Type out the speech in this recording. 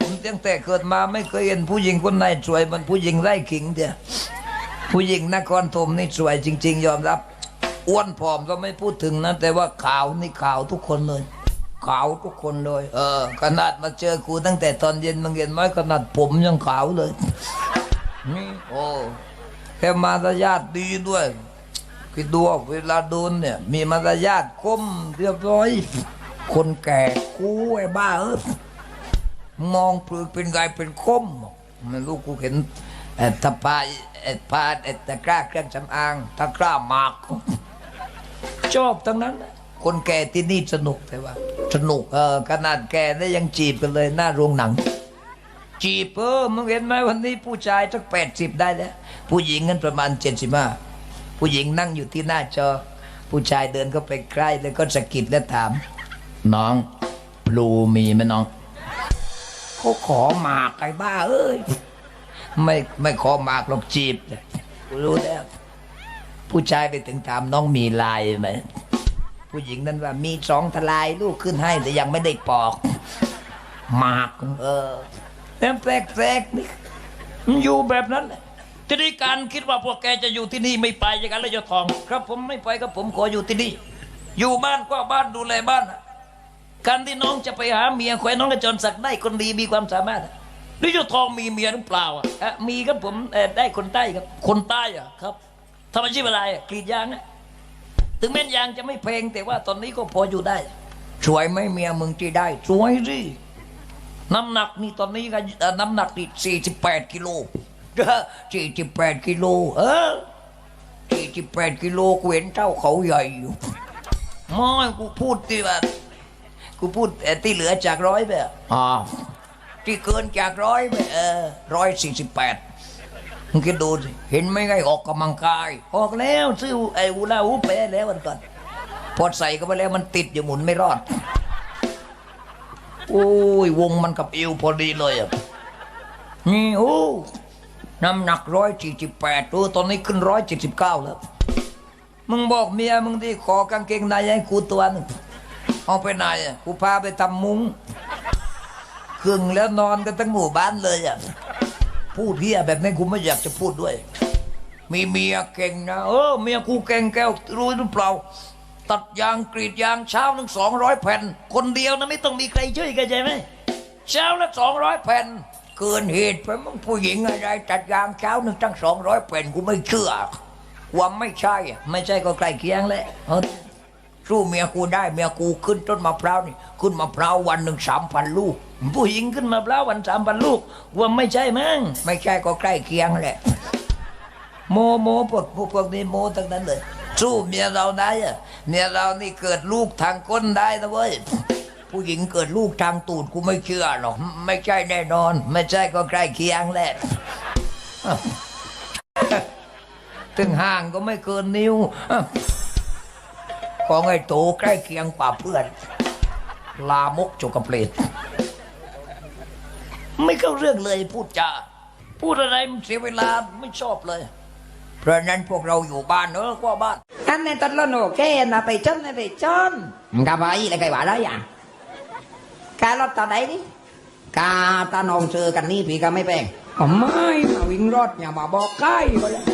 ผมตั้งแต่เกิดมาไม่เคยเห็นผู้หญิงคนไหนสวยเหมันผู้หญิงไร่ขิงเดียผู้หญิงนครธมนี่สวยจริง ๆ ยอมรับอ้วนผอมก็ไม่พูดถึงนะแต่ว่าขาวนี่ขาวทุกคนเลย ขาวทุกคนเลย เออ ขนาดมาเจอกูตั้งแต่ตอนเย็นมึงเห็นไหมขนาดผมยังขาวเลยนี่โอ้แค่มารยาทดีด้วยคิดดูว่าเวลาโดนเนี่ย มีมารยาทก้มเรียบร้อย คนแก่กูไอ้บ้าเออ มองเปลือกเป็นไงเป็นคมไม่รู้กูเห็นเอ่อตะปาเอ่อพาเอ่อตะกร้าเครื่องสำอางตะกร้าหมากชอบทั้งนั้น คนแก่ที่นี่สนุกแต่ว่า สนุกเออขนาดแก่ได้ยังจีบกันเลยหน้าโรงหนัง จีบเออมึงเห็นไหมวันนี้ผู้ชายสักแปดสิบได้แล้ว ผู้หญิงกันประมาณเจ็ดสิบห้าผู้หญิงนั่งอยู่ที่หน้าจอ ผู้ชายเดินเข้าไปใกล้แล้วก็สะกิดแล้วถาม น้องพลูมีไหมน้อง เขาขอหมากไอ้บ้า เอ้ย ไม่ไม่ขอหมากหรอกจีบกูรู้แล้ว ผู้ชายไปถึงถามน้องมีลายไหมผู้หญิงนั้นว่ามีสองทลายลูกขึ้นให้แต่ยังไม่ได้ปอกหมาก เออแล้วแปลกๆนี่มันอยู่แบบนั้นแหละทีนี้การคิดว่าพวกแกจะอยู่ที่นี่ไม่ไปอย่างนั้นเลยจะทอง ครับผมไม่ไปครับผมขออยู่ที่นี่ อยู่บ้านก็บ้านดูแลบ้านน่ะ การที่น้องจะไปหาเมียแขวนน้องกระจรศักได้คนดีมีความสามารถนี่เจ้าทองมีเมียหรือเปล่าอะมีครับผมได้คนใต้ครับ คนใต้อะครับทำอาชีพอะไรกรีดยางนะถึงแม้นยางจะไม่แพลงแต่ว่าตอนนี้ก็พออยู่ได้ สวยไหมเมียมึงที่ได้ สวยสิน้ำหนักนี่ตอนนี้ก็น้ำหนักนี่สี่สิบแปดกิโลสี่สิบแปดกิโลเออสี่สิบแปดกิโลกูเห็นเท่าเขาใหญ่อยู่ไม่กูพูดที่ว่า กูพูดเอ่อที่เหลือจากร้อยไปอะอ๋อที่เกินจากร้อยไปเออร้อยสี่สิบแปดมึงคิดดูสิเห็นไหม่ไงออกกำลังกาย ออกแล้วซื้อไอ้อูลาฮูปไปได้แล้ววันก่อนพอใส่ก็ไปแล้วมันติดอยู่หมุนไม่รอดโอ้ยวงมันกับเอวพอดีเลยอะนี่โอ้น้ำหนักร้อยสี่สิบแปดตัวตอนนี้ขึ้นร้อยเจ็ดสิบเก้าแล้ว มึงบอกเมียมึงที่ขอกางเกงในให้กูตัวหนึง เอาไปไหนอะกูพาไปทำมุ้งครึ่งแล้วนอนกันทั้งหมู่บ้านเลยอะพูดเฮียแบบนี้กูไม่อยากจะพูดด้วย มีเมียเก่งนะเออเมียกูเก่งแก้วรู้หรือเปล่า ตัดยางกรีดยางเช้าหนึ่งสองร้อยแผ่น คนเดียวนะไม่ต้องมีใครช่วยกันใช่ไหมเช้าละสองร้อยแผ่นเกินเหตุไปมึงผู้หญิงอะไรตัดยางเช้าหนึ่งตั้งสองร้อยแผ่นกูไม่เชื่อว่าไม่ใช่ ไม่ใช่ก็ใกล้เคียงแหละ สู้เมียกูได้เมียกูขึ้นต้นมะพร้าวนี่ขึ้นมะพร้าววันหนึ่งสามพันลูก ผู้หญิงขึ้นมะพร้าววันสามพันลูกว่าไม่ใช่มั้งไม่ใช่ก็ใกล้เคียงแหละ โมโมพวกพวกนี้โมทั้งนั้นเลย สู้เมียเราได้อะเมียเรานี่เกิดลูกทางก้นได้นะเว้ยผู้หญิงเกิดลูกทางตูดกูไม่เชื่อหรอกไม่ใช่แน่นอน ไม่ใช่ก็ใกล้เคียงแหละถึงห่างก็ไม่เกินนิ้ว ของไอ้โตใกล้เคียงกว่าเพื่อน ลามกจกกระเปรตไม่เข้าเรื่องเลยพูดจาพูดอะไรมันเสียเวลาไม่ชอบเลย เพราะนั้นพวกเราอยู่บ้านเนอะกว่าบ้านอันนี้ตอนเราโนแค่นะไปจนนะไปจนมันกะไอะไรกันวะได้ยังกาลอตตาไหนนี่กาตานองเจอกันนี่พี่ก็ไม่แปลงอ๋อไม่มาวิ่งรถอย่ามาบอกใกล้ก็แล้ว